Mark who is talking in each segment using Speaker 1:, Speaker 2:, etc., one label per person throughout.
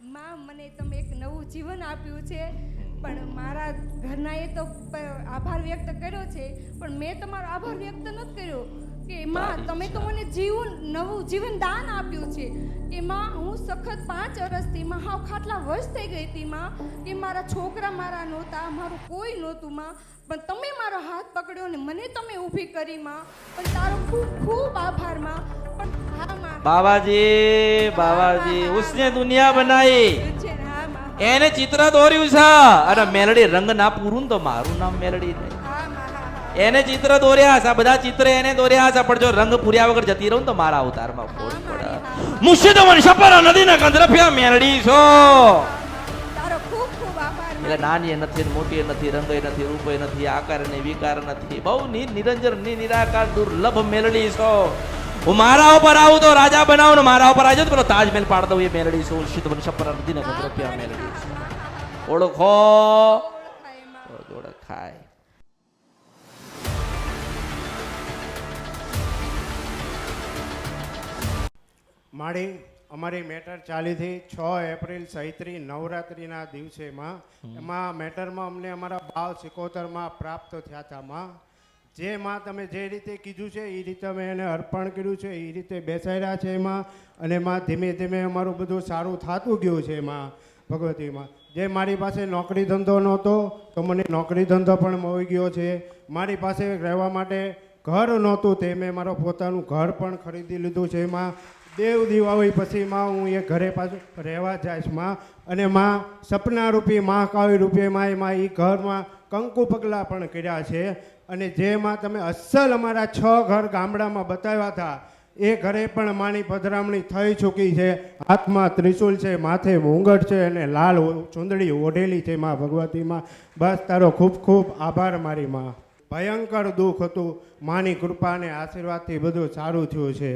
Speaker 1: માં મને તમે એક નવું જીવન આપ્યું છે, પણ મારા ઘરનાએ તો આભાર વ્યક્ત કર્યો છે, પણ મેં તમારો આભાર વ્યક્ત નથી કર્યો કે માં, તમે તો મને જીવન, નવું જીવન દાન આપ્યું છે કે માં, હું સખત પાંચ વર્ષથી માં હાવ ખાટલા વર્ષ થઈ ગઈ હતી, માં, કે મારા છોકરા મારા નહોતા, મારું કોઈ નહોતું, માં, પણ તમે મારો હાથ પકડ્યો ને મને તમે ઊભી કરી, માં, પણ તારો ખૂબ ખૂબ આભાર, માં, પણ
Speaker 2: બાબાજી બાબાજી ઉસને દુનિયા બનાવી
Speaker 1: છે ને,
Speaker 2: એને ચિત્ર દોર્યું છે. અને મેલડી રંગ ના પૂરું તો મારું નામ મેલડી એને ચિત્ર દોર્યા છે. બધા ચિત્ર એને દોર્યા છે. પણ જો રંગ પૂર્યા વગર જતી રહું તો મારા અવતારમાં ફોડ પડે મુશિદ વંશપર નદીના કંદરફિયા મેલડી છો.
Speaker 1: તારો ખૂબ ખૂબ આભાર
Speaker 2: એટલે નાની નથી મોટી નથી રંગ નથી રૂપ નથી આકાર ને વિકાર નથી. બહુ નિરંજન નિરાકાર દુર્લભ મેલડી છો. હું મારા ઉપર આવું તો રાજા બનાવું ને મારા ઉપર આવજો તો પેલો તાજમહેલ પાડ દઉં એ મેલડી છું શીત નથી ને રૂપિયા મેલડી છું. ઓળખો? ઓળખાય.
Speaker 3: મારી અમારી મેટર ચાલી હતી છ એપ્રિલ ચૈત્રી નવરાત્રિના દિવસેમાં. એમાં મેટરમાં અમને અમારા ભાવ સિકોતરમાં પ્રાપ્ત થયા હતા માં. જે માં તમે જે રીતે કીધું છે એ રીતે અમે એને અર્પણ કર્યું છે એ રીતે બેસાડ્યા છે એમાં. અને માં ધીમે ધીમે અમારું બધું સારું થતું ગયું છે એમાં ભગવતીમાં જે મારી પાસે નોકરી ધંધો નહોતો, તો મને નોકરી ધંધો પણ મળી ગયો છે. મારી પાસે રહેવા માટે ઘર નહોતું, તે મેં મારું પોતાનું ઘર પણ ખરીદી લીધું છે એમાં. દેવ દિવાળી પછી માં હું એ ઘરે પાછું રહેવા જઈશમાં. અને માં સપના રૂપી મહાકાળી રૂપે માં એમાં એ ઘરમાં કંકુ પગલાં પણ કર્યા છે. અને જેમાં તમે અસલ અમારા છ ઘર ગામડામાં બતાવ્યા હતા, એ ઘરે પણ માની પધરામણી થઈ ચૂકી છે. હાથમાં ત્રિશુલ છે, માથે મુંગટ છે અને લાલ ચૂંદડી ઓઢેલી છે માં ભગવતીમાં. બસ તારો ખૂબ ખૂબ આભાર મારી માં. ભયંકર દુઃખ હતું. માની કૃપા અને આશીર્વાદથી બધું સારું થયું છે.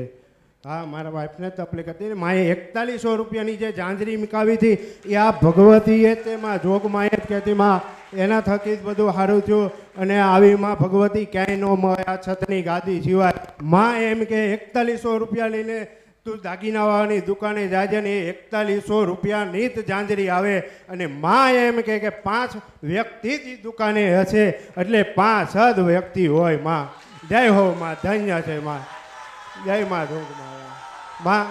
Speaker 3: હા, મારા વાઈફને તકલીફ હતી માએ એકતાલીસો રૂપિયાની જે જાંજરી મિકાવી હતી, એ આ ભગવતીએ તેમાં જોગમાં જ કહેતી, માં એના થકી જ બધું સારું થયું. અને આવી માં ભગવતી ક્યાંય ન મળે આ છતની ગાદી સિવાય. માં એમ કે, એકતાલીસો રૂપિયા લઈને તું દાગીનાવાળાની દુકાને જાજે ને એ એકતાલીસો રૂપિયાની જ જાંજરી આવે. અને માં એમ કે કે, પાંચ વ્યક્તિ જ દુકાને હશે. એટલે પાંચ જ વ્યક્તિ હોયમાં. જય હો માં, ધન્ય છે માં. જય માં ધોગમાં માં,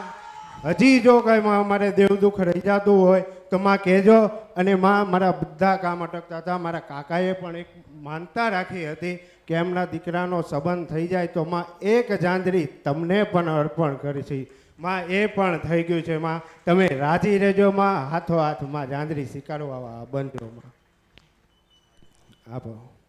Speaker 3: હજી જો કંઈ અમારે દેવ દુઃખ રહી જતું હોય તો માં કહેજો. અને માં મારા બધા કામ અટકતા હતા. મારા કાકાએ પણ એક માનતા રાખી હતી કે એમના દીકરાનો સંબંધ થઈ જાય તો માં એક જાંજરી તમને પણ અર્પણ કરી છે માં એ પણ થઈ ગયું છે, માં. તમે રાજી રહેજો, માં. હાથો હાથમાં જાંજરી સ્વીકારવા બનજો માં. આપો.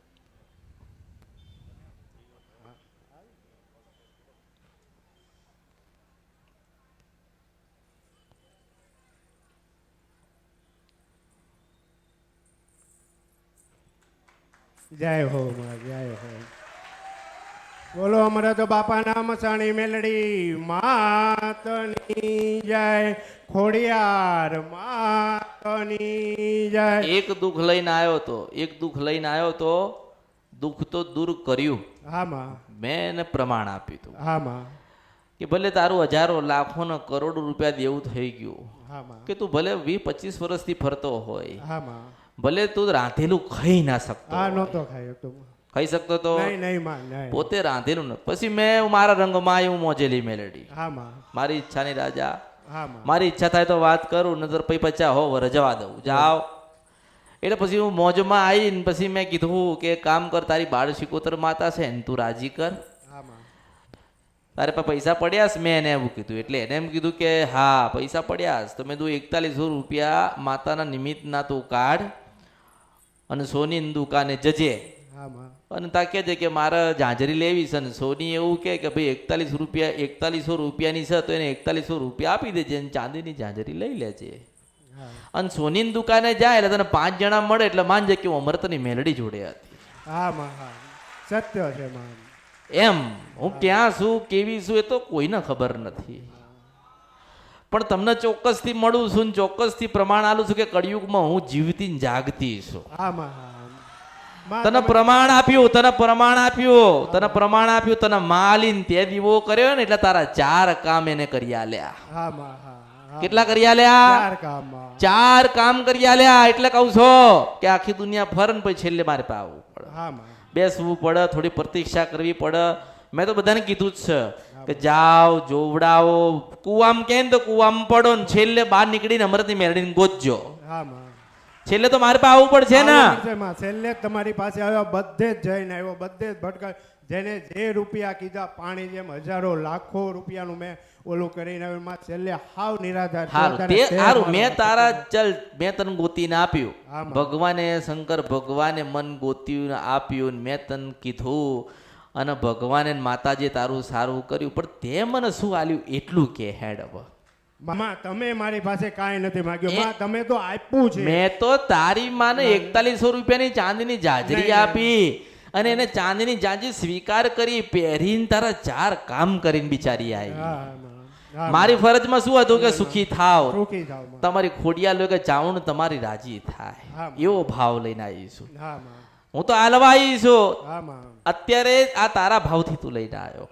Speaker 3: જય હો માં જય હો. બોલો અમારા તો બાપા નામ સાણી મેલડી માતની જય. ખોડિયાર માતની જય.
Speaker 2: એક દુઃખ લઈને આવ્યો તો એક દુઃખ લઈને આવ્યો તો દુઃખ તો દૂર કર્યું.
Speaker 3: હામાં મેં.
Speaker 2: એને પ્રમાણ આપ્યું હતું.
Speaker 3: હામાં
Speaker 2: કે ભલે તારું હજારો લાખો ને કરોડો રૂપિયા દેવું થઈ ગયું.
Speaker 3: હા
Speaker 2: કે તું ભલે વીસ પચીસ વર્ષથી ફરતો હોય.
Speaker 3: હા માં.
Speaker 2: ભલે તું રાંધેલું ખાઈ ના શકતો.
Speaker 3: હા. નહોતો ખાયો તો
Speaker 2: ખાઈ શકતો તો?
Speaker 3: નહીં નહીં માં નહીં.
Speaker 2: પોતે રાંધેલું ન પછી મેં મારા રંગમાં એવું મોજેલી મેલેડી.
Speaker 3: હા માં.
Speaker 2: મારી ઈચ્છાની રાજા.
Speaker 3: હા માં.
Speaker 2: મારી ઈચ્છા થાય તો વાત કરું નતર પછી પચા હો રજવા દઉં. જાઓ. એટલે પછી હું મોજમાં આવીને પછી મેં કીધું કે કામ કર તારી બાળ શિકોતર માતા છે ને તું રાજી કર. તારે પાસે પૈસા પડ્યા છે? મેં એને એવું કીધું. એટલે એને એમ કીધું કે હા પૈસા પડ્યા તો મેં તું એકતાલીસો રૂપિયા માતાના નિમિત્તના તું કાઢ. અને સોનીની દુકાને જજે.
Speaker 3: હા
Speaker 2: અને તા કે છે કે મારે જાંજરી લેવી છે ને સોની એવું કે કે ભાઈ એકતાલીસ રૂપિયા એકતાલીસો રૂપિયાની છે તો એને એકતાલીસો રૂપિયા આપી દેજે અને ચાંદીની જાજરી લઈ લેજે. અને સોનીની દુકાને જાય એટલે તને પાંચ જણા મળે એટલે માનજે કે હું અમરતની મેલડી જોડે હતી.
Speaker 3: સત્ય છે
Speaker 2: એમ હું ક્યાં છું કેવી છું એ તો કોઈને ખબર નથી. પણ તમને ચોક્કસથી મળું છું ને ચોક્કસથી પ્રમાણ આલું છું કે કળિયુગમાં હું જીવતી ને જાગતી છું. તને પ્રમાણ આપ્યું તને પ્રમાણ આપ્યું તને પ્રમાણ આપ્યું તને માલિન તે દીવો કર્યો ને એટલે તારા ચાર કામ એને કરી આલ્યા કેટલા કરી આલ્યા
Speaker 3: ચાર
Speaker 2: ચાર કામ કરી આલ્યા એટલે કહું છો કે આખી દુનિયા ફરન પછી છેલ્લે મારે પાવું પડે. બેસવું પડે થોડી પ્રતીક્ષા કરવી પડે મેં તો બધાને કીધું જ છે કે જાઓ જોવડાવો. કુવામ કે તો કુવામ પડો ને છેલ્લે બહાર નીકળીને અમરતની મેળવીને ગોતજો. છેલ્લે તો મારે પાસે આવવું પડશે ને.
Speaker 3: છેલ્લે તમારી પાસે આવ્યો બધે જ જઈને આવ્યો બધે જ ભટકા જેને જે રૂપિયા કીધા પાણી જેમ હજારો લાખો રૂપિયાનું મેં ઓલું કરીને આવ્યું. માં છેલ્લે હાવ નિરાધાર સારું
Speaker 2: હારું તે હારું મેં તારા ચલ મેં તને ગોતીને આપ્યું. ભગવાને શંકર ભગવાને મન ગોત્યું આપ્યું મેં તને કીધું અને ભગવાને માતાજી તારું સારું કર્યું પણ તે મને શું આલ્યું? એટલું કે હેડ હવે.
Speaker 3: મામા તમે મારી પાસે કાંઈ નથી માંગ્યું. મા તમે તો આપ્યું છે.
Speaker 2: મેં તો તારી માને એકતાલીસો રૂપિયાની ચાંદીની જાજરી. આપી અને એને ચાંદીની જાંજી સ્વીકાર કરી પહેરીને તારા ચાર કામ કરીને બિચારી આવી મારી ફરજમાં શું હતું કે સુખી થાવ. તમારી ખોડિયા લોકો ચાવણ તમારી રાજી થાય. એવો ભાવ લઈને આવીશું
Speaker 3: હા
Speaker 2: હું તો આલવા આવીશું અત્યારે આ તારા ભાવથી તું લઈને આવ્યો.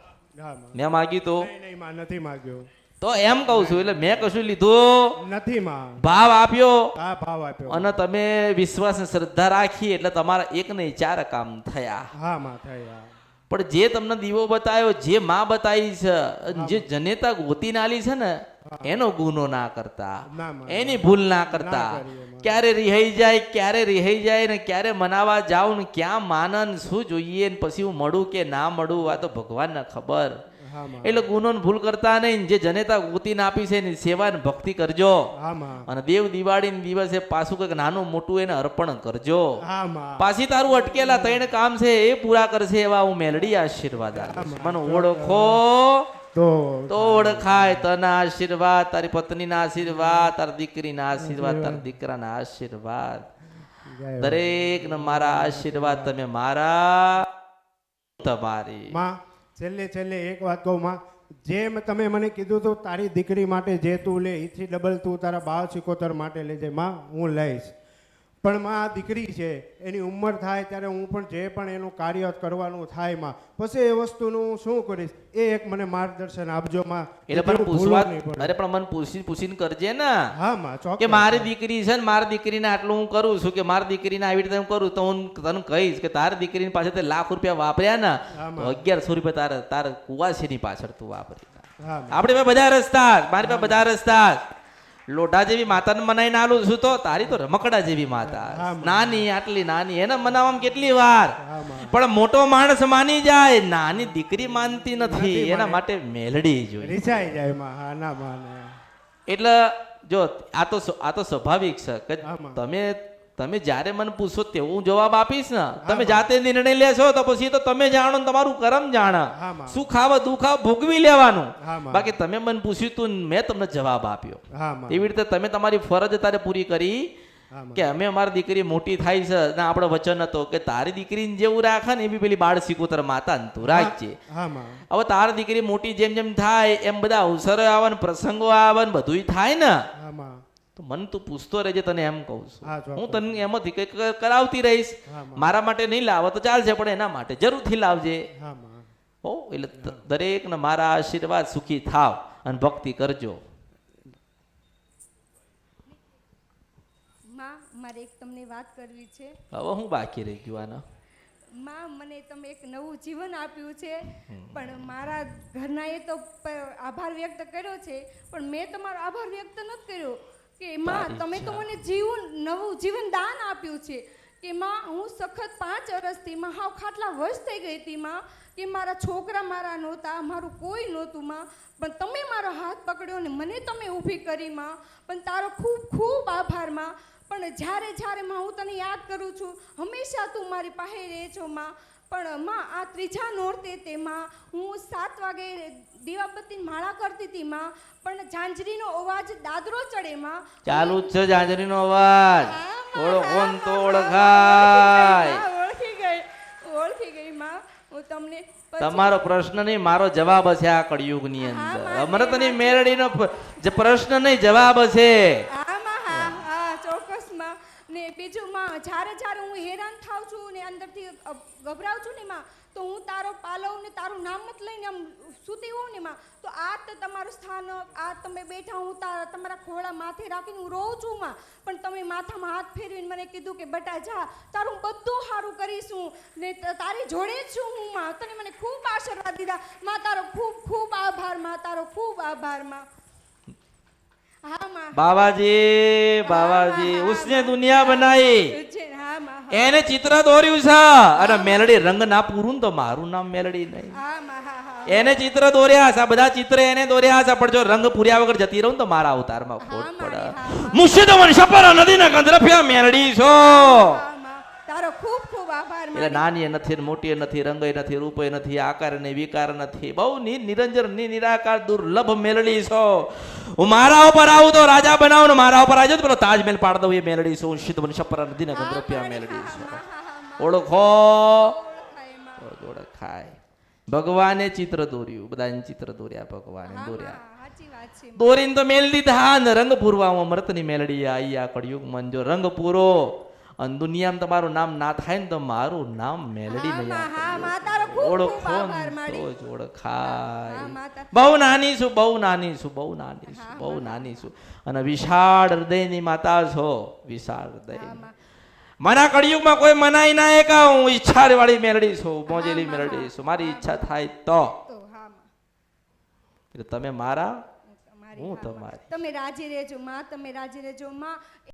Speaker 3: મેં.
Speaker 2: માગ્યું તો.
Speaker 3: નથી માંગ્યો.
Speaker 2: તો એમ કહું છું એટલે મેં કશું લીધું?
Speaker 3: નથી માં.
Speaker 2: ભાવ આપ્યો?
Speaker 3: ભાવ આપ્યો.
Speaker 2: અને તમે વિશ્વાસ ને શ્રદ્ધા રાખી એટલે તમારા એક નહીં ચાર કામ થયા.
Speaker 3: હા માં થયા.
Speaker 2: પણ જે તમને દીવો બતાવ્યો જે માં બતાવી છે અને જે જનેતા ગોતી નાલી છે ને એનો ગુનો ના કરતા એની ભૂલ ના કરતા. ક્યારે રિહાઈ જાય ક્યારે રિહાઈ જાય ને ક્યારે મનાવા જાઉં ને ક્યાં માનન શું જોઈએ ને પછી હું મળું કે ના મળું આ તો ભગવાનને ખબર. એટલે ગુનો ભૂલ કરતા નહીં જે જનેતા ગોતીને આપી છે એની સેવા ને ભક્તિ કરજો. અને દેવ દિવાળી દિવસે પાછું કંઈક નાનું મોટું એને અર્પણ કરજો. પાછી તારું અટકેલા ત્રણ કામ છે એ પૂરા કરશે એવા હું મેલડી આશીર્વાદ મને ઓળખો.
Speaker 3: તો
Speaker 2: તો ઓળખાય તના આશીર્વાદ તારી પત્નીના આશીર્વાદ તારી દીકરીના આશીર્વાદ દીકરા દીકરાના આશીર્વાદ. દરેક ને મારા આશીર્વાદ તમે મારા તમારી.
Speaker 3: માં છેલ્લે છેલ્લે એક વાત કહું માં જેમ તમે મને કીધું હતું તારી દીકરી માટે જે તું લે એથી ડબલ તું તારા બાવ સિકોતર માટે લેજે માં હું લઈશ. પણ માં દીકરી છે એની ઉંમર થાય ત્યારે હું પણ જે પણ એનું કાર્ય કરવાનું થાયમાં પછી એ વસ્તુનું હું શું કરીશ એ એક મને માર્ગદર્શન આપજો માં
Speaker 2: એટલે પણ પૂછવા. અરે પણ મને પૂછી પૂછીને કરજે ને
Speaker 3: હા માં ચોક્કસ
Speaker 2: કે મારી દીકરી છે ને મારી દીકરીને આટલું હું કરું છું કે મારી દીકરીને આવી રીતે હું કરું તો હું તને કહીશ કે તારી દીકરીની પાસે તે લાખ રૂપિયા વાપર્યા ને અગિયારસો રૂપિયા તારે તારે કુવાસીની પાછળ તું વાપરી. આપણે બધા રસ્તા મારી પાસે બધા રસ્તા. લોઢા જેવી માતાને મનાઈને આલું છું તો તારી તો રમકડા જેવી માતા નાની આટલી નાની એને મનાવવામાં કેટલી વાર? પણ મોટો માણસ માની જાય નાની દીકરી માનતી નથી એના માટે મેલડી જોઈએ.
Speaker 3: રીસાઈ જાય ના
Speaker 2: એટલે જો આ તો આ તો સ્વાભાવિક છે કે તમે તમે જ્યારે મને પૂછો તેવો હું જવાબ આપીશ ને. તમે જાતે નિર્ણય લેશો તો પછી તો તમે જાણો ને તમારું કરમ જાણે. શું ખાવ દુખાવ ભોગવી લેવાનું? બાકી તમે મને પૂછ્યું તું મેં તમને જવાબ આપ્યો. એવી રીતે તમે તમારી ફરજ તારે પૂરી કરી કે અમે અમારી દીકરી મોટી થાય છે ને આપણો વચન હતો કે તારી દીકરીને જેવું રાખે ને એવી પેલી બાળ સિકોતર માતા ને તું રાખજે. હવે તારી દીકરી મોટી જેમ જેમ થાય એમ બધા અવસરો આવે ને પ્રસંગો આવે ને બધુંય થાય ને. તો મન તું પૂછતો રહેજે તને એમ કહું છું.
Speaker 3: હું
Speaker 2: તને એમાંથી કંઈક કરાવતી રહીશ. મારા માટે નહીં લાવે તો ચાલશે પણ એના માટે જરૂરથી લાવજે.
Speaker 3: હા
Speaker 2: એટલે દરેકને મારા આશીર્વાદ સુખી થાવ અને ભક્તિ કરજો.
Speaker 1: માં મારે એક તમને વાત કરવી છે.
Speaker 2: હવે હું બાકી રહી ગયું આના.
Speaker 1: માં મને તમે એક નવું જીવન આપ્યું છે પણ મારા ઘરનાએ તો આભાર વ્યક્ત કર્યો છે પણ મેં તમારો આભાર વ્યક્ત નથી કર્યો. કે માં તમે તો મને જીવન નવું જીવન દાન આપ્યું છે કે માં હું સખત પાંચ વર્ષથી માં હાવ ખાટલા વર્ષ થઈ ગઈ હતી માં કે મારા છોકરા મારા નહોતા મારું કોઈ નહોતું માં. પણ તમે મારો હાથ પકડ્યો ને મને તમે ઊભી કરી માં. પણ તારો ખૂબ ખૂબ આભારમાં. પણ જ્યારે જ્યારે માં હું તને યાદ કરું છું હંમેશા તું મારી પાસે રહે છો માં. પણ માં આ ત્રીજા નોરતે તેમાં હું સાત વાગે દીવાબત્તીની માળા કરતી હતી માં પણ ઝાંઝરીનો અવાજ દાદરો ચડે માં.
Speaker 2: ચાલુ જ છે ઝાંઝરીનો અવાજ.
Speaker 1: હા, માં,
Speaker 2: ઓળખો ને તો ઓળખાય.
Speaker 1: ઓળખી ગઈ ઓળખી ગઈ માં. હું તમને
Speaker 2: તમારો પ્રશ્ન નહીં મારો જવાબ છે આ કળિયુગની
Speaker 1: ની
Speaker 2: અંદર. અમૃતની મેરડીનો પ્રશ્ન નહીં જવાબ હશે.
Speaker 1: હા બીજું માં જ્યારે જ્યારે હું હેરાન થાઉં છું ને અંદરથી ગભરાઉં છું ને માં તો હું તારો પાલવ ને તારું નામ જ લઈને આમ સૂતી હોઉં ને માં તો આ તો તમારું સ્થાન, આ તમે બેઠા હું તારા તમારા ખોળા માથે રાખીને હું રોઉં છું માં પણ તમે માથામાં હાથ ફેરવીને મને કીધું કે, બટા, જા, તારું બધું સારું કરીશું ને તારી જોડે જ છું હું, માં. તને મને ખૂબ આશીર્વાદ દીધા. માં, તારો ખૂબ ખૂબ આભાર, માં, તારો ખૂબ આભાર, માં.
Speaker 2: બાબાજી બાબાજી ઉસને દુનિયા બનાવી એને ચિત્ર દોર્યું છે. અને મેલડી રંગ ના પૂરું ને તો મારું નામ મેલડી નહીં. એને ચિત્ર દોર્યા છે. બધા ચિત્ર એને દોર્યા છે. પણ જો રંગ પૂર્યા વગર જતી રહું ને તો મારા અવતારમાં ખોટ પડે.
Speaker 1: મારી, હા, હા.
Speaker 2: મુર્શિદ નદીના મેલડી છો.
Speaker 1: તારો ખૂબ
Speaker 2: એટલે નાની નથી મોટી નથી રંગય નથી રૂપય નથી આકાર ને વિકાર નથી. બહુ ની નિરંજનની નિરાકાર દુર્લભ મેલડી છો. હું મારા ઉપર આવું તો રાજા બનાવું ને મારા ઉપર આવજો તો પેલો તાજમહેલ પાડ દઉં એ મેલડી છું. શીત
Speaker 1: હા,
Speaker 2: ગંધરફિયા
Speaker 1: મારી,
Speaker 2: મેલડી
Speaker 1: હા,
Speaker 2: છો.
Speaker 1: હા, હા, હા, માં.
Speaker 2: ઓળખો?
Speaker 1: ઓળખાય,
Speaker 2: ભગવાને ચિત્ર દોર્યું. બધાને ચિત્ર દોર્યા ભગવાને દોર્યા.
Speaker 1: છે.
Speaker 2: દોરીને તો મેલ દીધા ને રંગ પૂરવામાં મરતની મેલડી આઈ આ કળિયુગ મન. જો રંગ પૂરો અને દુનિયામાં તમારું નામ ના થાય ને તો મારું નામ મેલડી નહીં ઓળખો ઓળખાય. બહુ નાની છું બહુ નાની છું બહુ નાની છું બહુ નાની છું. અને વિશાળ હૃદયની માતા છો વિશાળ હૃદય. મારા કળિયુગમાં કોઈ મનાઈ ના એકા હું ઈચ્છા વાળી મેલડી છું મોજેલી મેલડી છું. મારી ઈચ્છા થાય તો. એટલે તમે મારા
Speaker 1: હું.
Speaker 2: તમારી.
Speaker 1: તમે રાજી રહેજો માં તમે રાજી રહેજો માં.